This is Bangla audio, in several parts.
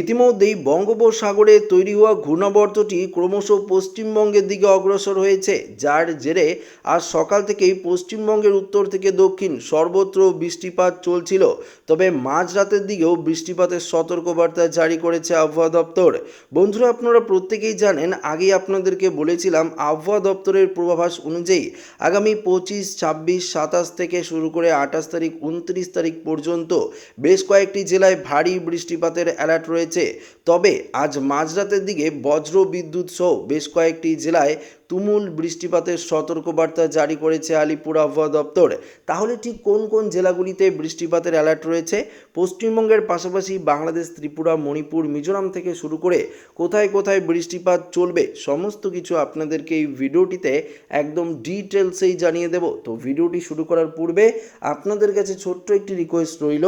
ইতিমধ্যেই বঙ্গোপসাগরে তৈরি হওয়া ঘূর্ণাবর্তটি ক্রমশ পশ্চিমবঙ্গের দিকে অগ্রসর হয়েছে, যার জেরে আজ সকাল থেকেই পশ্চিমবঙ্গের উত্তর থেকে দক্ষিণ সর্বত্র বৃষ্টিপাত চলছিল। তবে মাঝরাতের দিকেও বৃষ্টিপাতের সতর্কবার্তা জারি করেছে আবহাওয়া দপ্তর। বন্ধুরা, আপনারা প্রত্যেকেই জানেন, আগেই আপনাদেরকে বলেছিলাম আবহাওয়া দপ্তরের পূর্বাভাস অনুযায়ী আগামী পঁচিশ, ছাব্বিশ, সাতাশ থেকে শুরু করে আঠাশ তারিখ, উনত্রিশ তারিখ পর্যন্ত বেশ কয়েকটি জেলায় ভারী বৃষ্টিপাতের অ্যালার্ট রয়েছে। তবে আজ মাঝরাতের দিকে বজ্র বিদ্যুৎ সহ বেশ কয়েকটি জেলায় তুমুল বৃষ্টিপাতের সতর্কবার্তা জারি করেছে আলিপুর আবহাওয়া দপ্তর। তাহলে ঠিক কোন কোন জেলাগুলিতে বৃষ্টিপাতের অ্যালার্ট রয়েছে? পশ্চিমবঙ্গের পাশাপাশি বাংলাদেশ, ত্রিপুরা, মণিপুর, মিজোরাম থেকে শুরু করে কোথায় কোথায় বৃষ্টিপাত চলবে সমস্ত কিছু আপনাদেরকে এই ভিডিওটিতে একদম ডিটেলসেই জানিয়ে দেব। তো ভিডিওটি শুরু করার পূর্বে আপনাদের কাছে ছোট্ট একটি রিকোয়েস্ট রইল,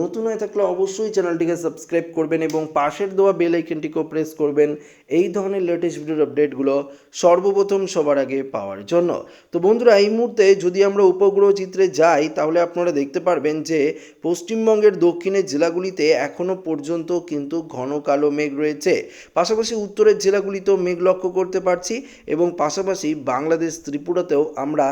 নতুন হয়ে থাকলে অবশ্যই চ্যানেলটিকে সাবস্ক্রাইব করবেন এবং পাশের দেওয়া বেল আইকনটিকেও প্রেস করবেন। এই ধরনের লেটেস্ট ভিডিওর আপডেটগুলো সর্বপ্রথম সবার আগে পাওয়ার জন্য। তো বন্ধুরা, এই মুহূর্তে যদি আমরা উপগ্রহ চিত্রে যাই, তাহলে আপনারা দেখতে পারবেন যে পশ্চিমবঙ্গের দক্ষিণের জেলাগুলিতে এখনও পর্যন্ত কিন্তু ঘন কালো মেঘ রয়েছে। পাশাপাশি উত্তরের জেলাগুলিতেও মেঘ লক্ষ্য করতে পারছি এবং পাশাপাশি বাংলাদেশ ত্রিপুরাতেও আমরা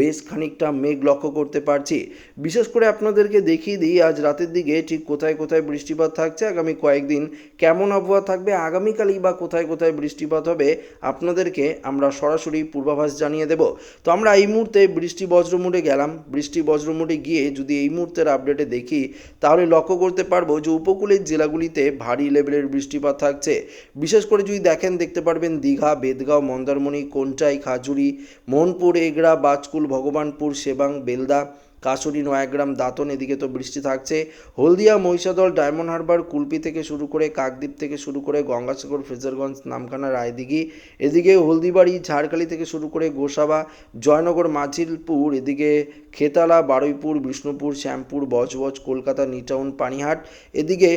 বেশ খানিকটা মেঘ লক্ষ্য করতে পারছি। বিশেষ করে আপনাদেরকে দেখিয়ে দিই, আজ রাতের দিকে ঠিক কোথায় কোথায় বৃষ্টিপাত থাকছে, আগামী কয়েকদিন কেমন আবহাওয়া থাকবে, আগামীকালই বা কোথায় কোথায় বৃষ্টিপাত হবে, আপনাদেরকে আমরা সরাসরি পূর্বাভাস জানিয়ে দেব। তো আমরা এই মুহূর্তে বৃষ্টি বজ্রমুডে গেলাম। বৃষ্টি বজ্রমুটে গিয়ে যদি এই মুহূর্তের আপডেটে দেখি, তাহলে লক্ষ্য করতে পারব যে উপকূলের জেলাগুলিতে ভারী লেভেলের বৃষ্টিপাত থাকছে। বিশেষ করে যদি দেখেন, দেখতে পারবেন দীঘা, বেদগাঁও, মন্দারমণি, কোনটাই, খাজুরি, মনপুর, এগড়া, বাজকুল, ভগবানপুর, সেবাং, বেলদা কাশুরি, নয়াগ্রাম, দাঁতন, এদিকে তো বৃষ্টি থাকছে। হলদিয়া, মহিষাদল, ডায়মন্ড হারবার, কুলপি থেকে শুরু করে কাকদ্বীপ থেকে শুরু করে গঙ্গাসাগর ফ্রেজারগঞ্জ নামখানা, রায়দিঘি, এদিকে হলদিবাড়ি, ঝাড়খালি থেকে শুরু করে গোসাবা, জয়নগর, মাঝিলপুর, এদিকে খেতালা, বারুইপুর, বিষ্ণুপুর, শ্যামপুর, বজবজ, কলকাতা, নিটাউন, পানিহাট, এদিকে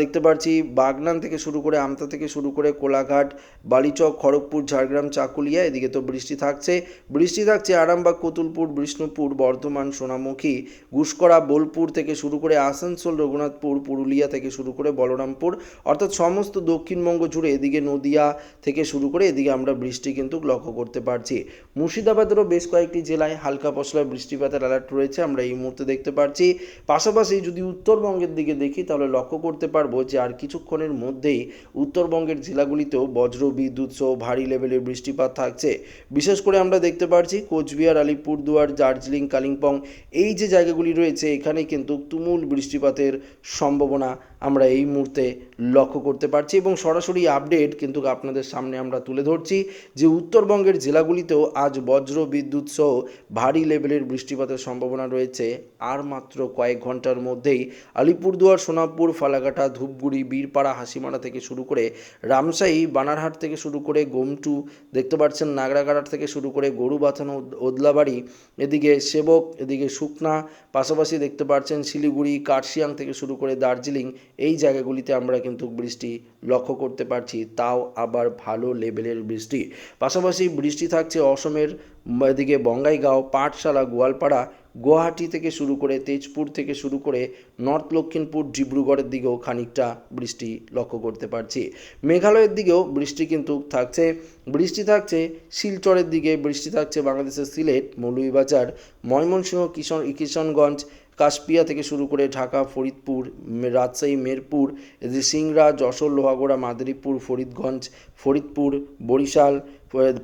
দেখতে পাচ্ছি বাগনান থেকে শুরু করে আমতা থেকে শুরু করে কোলাঘাট, বালিচক, খড়গপুর, ঝাড়গ্রাম, চাকুলিয়া, এদিকে তো বৃষ্টি থাকছে। বৃষ্টি থাকছে আরামবাগ, কতুলপুর, বিষ্ণুপুর, বর্ধমান, সোনামুখী গুসকরা বোলপুর থেকে শুরু করে আসানসোল, রঘুনাথপুর, পুরুলিয়া থেকে শুরু করে বলরামপুর, অর্থাৎ সমস্ত দক্ষিণবঙ্গ জুড়ে এদিকে নদিয়া থেকে শুরু করে এদিকে আমরা বৃষ্টি কিন্তু লক্ষ্য করতে পারছি। মুর্শিদাবাদেরও বেশ কয়েকটি জেলায় হালকা পশলা বৃষ্টিপাতের অ্যালার্ট রয়েছে, আমরা এই মুহূর্তে দেখতে পাচ্ছি পাশাপাশি যদি উত্তরবঙ্গের দিকে দেখি, তাহলে লক্ষ্য করতে পারব যে আর কিছুক্ষণের মধ্যেই উত্তরবঙ্গের জেলাগুলিতেও বজ্র, বিদ্যুৎ সহ ভারী লেভেলের বৃষ্টিপাত থাকছে। বিশেষ করে আমরা দেখতে পারছি কোচবিহার, আলিপুরদুয়ার, দার্জিলিং, কালিম্পং এই যে জায়গাগুলি রয়েছে এখানে কিন্তু তুমুল বৃষ্টিপাতের সম্ভাবনা আমরা এই মুহূর্তে লক্ষ্য করতে পারছি এবং সরাসরি আপডেট কিন্তু আপনাদের সামনে আমরা তুলে ধরছি যে উত্তরবঙ্গের জেলাগুলিতেও আজ বজ্র বিদ্যুৎ সহ ভারী লেভেলের বৃষ্টিপাতের সম্ভাবনা রয়েছে। আর মাত্র কয়েক ঘণ্টার মধ্যেই আলিপুরদুয়ার, সোনাপুর, ফালাকাটা, ধূপগুড়ি, বীরপাড়া, হাসিমারা থেকে শুরু করে রামসাই, বানারহাট থেকে শুরু করে গোমটু, দেখতে পাচ্ছেন নাগরাঘাট থেকে শুরু করে গরু বাথানো ওদলাবাড়ি, এদিকে সেবক, এদিকে শুকনা, পাশাপাশি দেখতে পাচ্ছেন শিলিগুড়ি, কার্শিয়াং থেকে শুরু করে দার্জিলিং এই জায়গাগুলিতে আমরা কিন্তু বৃষ্টি লক্ষ্য করতে পারছি, তাও আবার ভালো লেভেলের বৃষ্টি। পাশাপাশি বৃষ্টি থাকছে অসমের এদিকে বঙ্গাইগাঁও, পাঠশালা, গোয়ালপাড়া, গুয়াহাটি থেকে শুরু করে তেজপুর থেকে শুরু করে নর্থ লক্ষিমপুর, ডিব্রুগড়ের দিকেও খানিকটা বৃষ্টি লক্ষ্য করতে পারছি। মেঘালয়ের দিকেও বৃষ্টি কিন্তু থাকছে। বৃষ্টি থাকছে শিলচরের দিকে, বৃষ্টি থাকছে বাংলাদেশের সিলেট, মৌলভীবাজার, ময়মনসিংহ, কিশন, কিশনগঞ্জ কাশপিয়া থেকে শুরু করে ঢাকা, ফরিদপুর রাজশাহী, মেরপুর সিংড়া যশোর, লোহাগড়া, মাদারীপুর, ফরিদগঞ্জ, ফরিদপুর, বরিশাল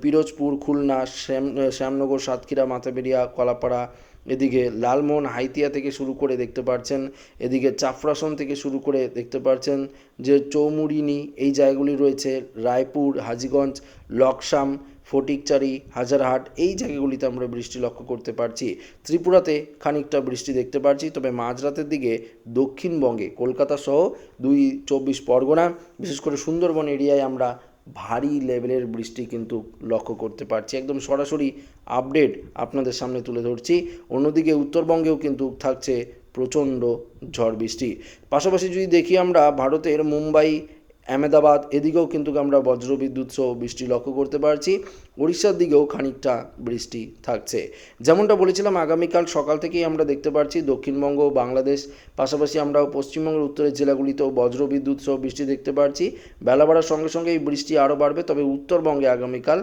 পিরোজপুর, খুলনা, শ্যাম শ্যামনগর, সাতক্ষীরা, মাথাবেরিয়া, কলাপাড়া এদিকে লালমোহন হাইতিয়া থেকে শুরু করে দেখতে পাচ্ছেন এদিকে চাপরাসন থেকে শুরু করে দেখতে পাচ্ছেন যে চৌমুরিনি, এই জায়গাগুলি রয়েছে রায়পুর, হাজিগঞ্জ, লকসাম, ফটিকচারি, হাজারহাট, এই জায়গাগুলিতে আমরা বৃষ্টি লক্ষ্য করতে পারছি। ত্রিপুরাতে খানিকটা বৃষ্টি দেখতে পারছি, তবে মাঝরাতের দিকে দক্ষিণবঙ্গে, কলকাতা সহ দুই চব্বিশ পরগনা, বিশেষ করে সুন্দরবন এরিয়ায় আমরা ভারী লেভেলের বৃষ্টি কিন্তু লক্ষ্য করতে পারছি। একদম সরাসরি আপডেট আপনাদের সামনে তুলে ধরছি। অন্যদিকে উত্তরবঙ্গেও কিন্তু থাকছে প্রচণ্ড ঝড় বৃষ্টি। পাশাপাশি যদি দেখি আমরা, ভারতের মুম্বাই, আহমেদাবাদ, এদিকেও কিন্তু আমরা বজ্রবিদ্যুৎ সহ বৃষ্টি লক্ষ্য করতে পারছি। উড়িষ্যার দিকেও খানিকটা বৃষ্টি থাকছে। যেমনটা বলেছিলাম, আগামীকাল সকাল থেকেই আমরা দেখতে পাচ্ছি দক্ষিণবঙ্গ বাংলাদেশ, পাশাপাশি আমরাও পশ্চিমবঙ্গের উত্তরের জেলাগুলিতেও বজ্রবিদ্যুৎ সহ বৃষ্টি দেখতে পাচ্ছি বেলা বাড়ার সঙ্গে সঙ্গে এই বৃষ্টি আরও বাড়বে, তবে উত্তরবঙ্গে আগামীকাল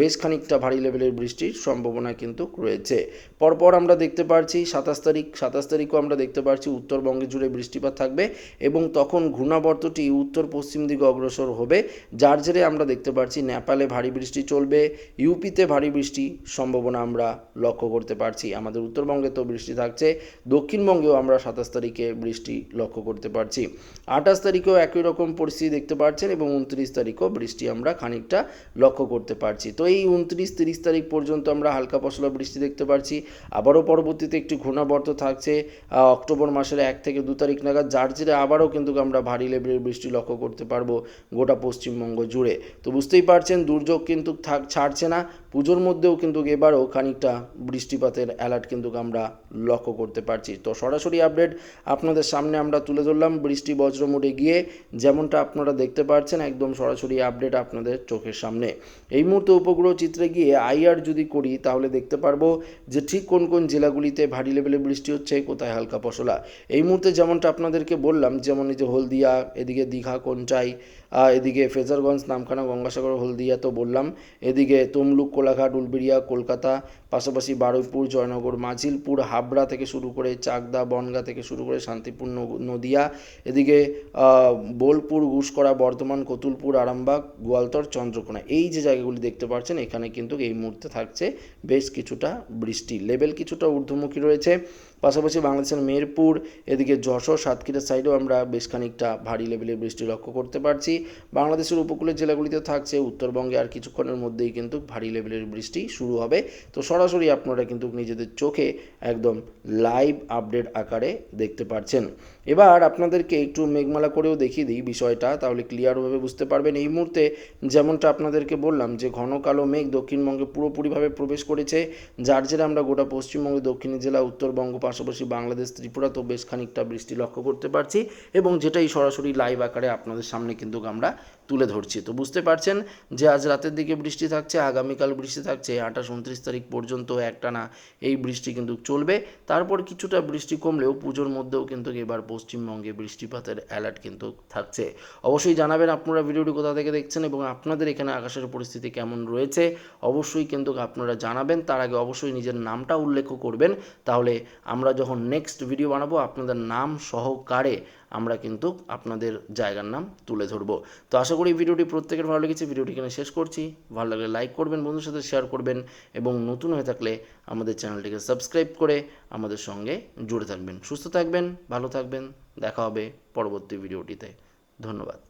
বেশ খানিকটা ভারী লেভেলের বৃষ্টির সম্ভাবনা কিন্তু রয়েছে। পরপর আমরা দেখতে পাচ্ছি সাতাশ তারিখ, সাতাশ তারিখও আমরা দেখতে পাচ্ছি উত্তরবঙ্গে জুড়ে বৃষ্টিপাত থাকবে এবং তখন ঘূর্ণাবর্তটি উত্তর পশ্চিম দিকে অগ্রসর হবে। যার জেরে আমরা দেখতে পাচ্ছি নেপালে ভারী বৃষ্টি চলবে ইউপিতে ভারী বৃষ্টি সম্ভাবনা আমরা লক্ষ্য করতে পারছি। আমাদের উত্তরবঙ্গে তো বৃষ্টি থাকছে, দক্ষিণবঙ্গেও আমরা সাতাশ তারিখে বৃষ্টি লক্ষ্য করতে পারছি। আঠাশ তারিখেও একই রকম পরিস্থিতি দেখতে পাচ্ছেন এবং উনত্রিশ তারিখও বৃষ্টি আমরা খানিকটা লক্ষ্য করতে পারছি। তো এই উনত্রিশ, তিরিশ তারিখ পর্যন্ত আমরা হালকা পশলা বৃষ্টি দেখতে পারছি। আবারও পরবর্তীতে একটি ঘূর্ণাবর্ত থাকছে অক্টোবর মাসের এক থেকে দু তারিখ নাগাদ, যার জেরে আবারও কিন্তু আমরা ভারী লেভেলের বৃষ্টি লক্ষ্য করতে পারব গোটা পশ্চিমবঙ্গ জুড়ে। তো বুঝতেই পারছেন, দুর্যোগ কিন্তু থাক ছাড়ছে না পুজোর মধ্যেও কিন্তু এবারও খানিকটা বৃষ্টিপাতের অ্যালার্ট কিন্তু আমরা লক্ষ্য করতে পারছি। তো সরাসরি আপডেট আপনাদের সামনে আমরা তুলে ধরলাম বৃষ্টি বজ্র মোডে গিয়ে। যেমনটা আপনারা দেখতে পাচ্ছেন একদম সরাসরি আপডেট আপনাদের চোখের সামনে। এই মুহূর্তে উপগ্রহ চিত্রে গিয়ে আইআর যদি করি তাহলে দেখতে পারব যে ঠিক কোন কোন জেলাগুলিতে ভারী লেভেলে বৃষ্টি হচ্ছে কোথায় হালকা পশলা। এই মুহূর্তে যেমনটা আপনাদেরকে বললাম যেমন এই যে হলদিয়া এদিকে দীঘা কোনটাই আহ, এদিকে ফেজারগঞ্জ নামখানা গঙ্গাসাগর হলদিয়া তো বললাম এদিকে তমলুক কোলাঘাট উলবেড়িয়া কলকাতা পাশাপাশি বারুইপুর, জয়নগর, মাঝিলপুর, হাবড়া থেকে শুরু করে চাকদা, বনগা থেকে শুরু করে শান্তিপুর নদিয়া, এদিকে বোলপুর ঘুষকরা বর্ধমান, কতুলপুর, আরামবাগ, গোয়ালতর, চন্দ্রকোনা। এই যে জায়গাগুলি দেখতে পাচ্ছেন, এখানে কিন্তু এই মুহূর্তে থাকছে বেশ কিছুটা বৃষ্টি। লেভেল কিছুটা ঊর্ধ্বমুখী রয়েছে। পাশাপাশি বাংলাদেশের মেরপুর এদিকে যশোর সাতক্ষীরা সাইডেও আমরা বেশ খানিকটা ভারী লেভেলের বৃষ্টি লক্ষ্য করতে পারছি। বাংলাদেশের উপকূলের জেলাগুলিতে থাকছে, উত্তরবঙ্গে আর কিছুক্ষণের মধ্যেই কিন্তু ভারী লেভেলের বৃষ্টি শুরু হবে। তো সরাসরি আপনারা কিন্তু নিজেদের চোখে একদম লাইভ আপডেট আকারে দেখতে পাচ্ছেন এবার আপনাদেরকে একটু মেঘমালা করেও দেখিয়ে দিই বিষয়টা, তাহলে ক্লিয়ারভাবে বুঝতে পারবেন। এই মুহূর্তে যেমনটা আপনাদেরকে বললাম যে, ঘন কালো মেঘ দক্ষিণবঙ্গে পুরোপুরিভাবে প্রবেশ করেছে, যার জেরে আমরা গোটা পশ্চিমবঙ্গে, দক্ষিণী জেলা উত্তরবঙ্গ পাশাপাশি বাংলাদেশ, ত্রিপুরা তো বেশ খানিকটা বৃষ্টি লক্ষ্য করতে পারছি এবং যেটাই সরাসরি লাইভ আকারে আপনাদের সামনে কিন্তু আমরা তুলে ধরছি। তো বুঝতে পারছেন যে, আজ রাতের দিকে বৃষ্টি থাকছে, আগামীকাল বৃষ্টি থাকছে, আঠাশ, উনত্রিশ তারিখ পর্যন্ত একটানা এই বৃষ্টি কিন্তু চলবে। তারপর কিছুটা বৃষ্টি কমলেও পুজোর মধ্যেও কিন্তু এবার পশ্চিমবঙ্গে বৃষ্টিপাতের অ্যালার্ট কিন্তু থাকছে। অবশ্যই জানাবেন আপনারা ভিডিওটি কোথা থেকে দেখছেন এবং আপনাদের এখানে আকাশের পরিস্থিতি কেমন রয়েছে। অবশ্যই কিন্তু আপনারা জানাবেন। তার আগে অবশ্যই নিজের নামটা উল্লেখ করবেন। তাহলে আমরা যখন নেক্সট ভিডিও বানাবো, আপনাদের নাম সহকারে আমরা কিন্তু আপনাদের জায়গার নাম তুলে ধরবো। তো আশা করি ভিডিওটি প্রত্যেকের ভালো লেগেছে। ভিডিওটি এখানে শেষ করছি। ভালো লাগলে লাইক করবেন বন্ধুর সাথে শেয়ার করবেন এবং নতুন হয়ে থাকলে আমাদের চ্যানেলটিকে সাবস্ক্রাইব করে আমাদের সঙ্গে জুড়ে থাকবেন। সুস্থ থাকবেন, ভালো থাকবেন। দেখা হবে পরবর্তী ভিডিওটিতে। ধন্যবাদ।